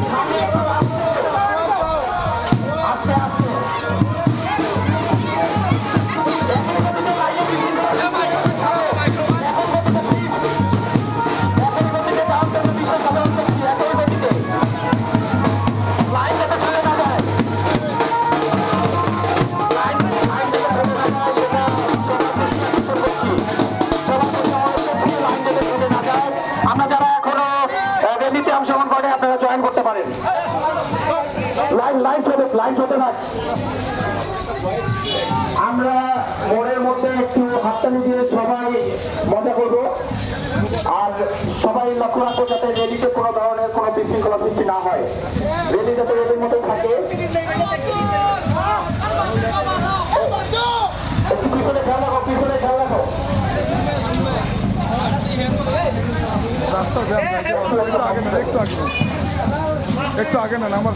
Come join করতে পারেন। Line line চলে লাইন চলতে থাক আমরা মনের মধ্যে একটু হাততালি দিয়ে সবাই মজা করব। আর সবাই লক্ষ্য রাখব যাতে রেলিতে কোনো ধরনের কোনো বিশৃঙ্খলা সৃষ্টি না হয়। রেলি যাতে রেলির মতোই একটু আগে নেন আমার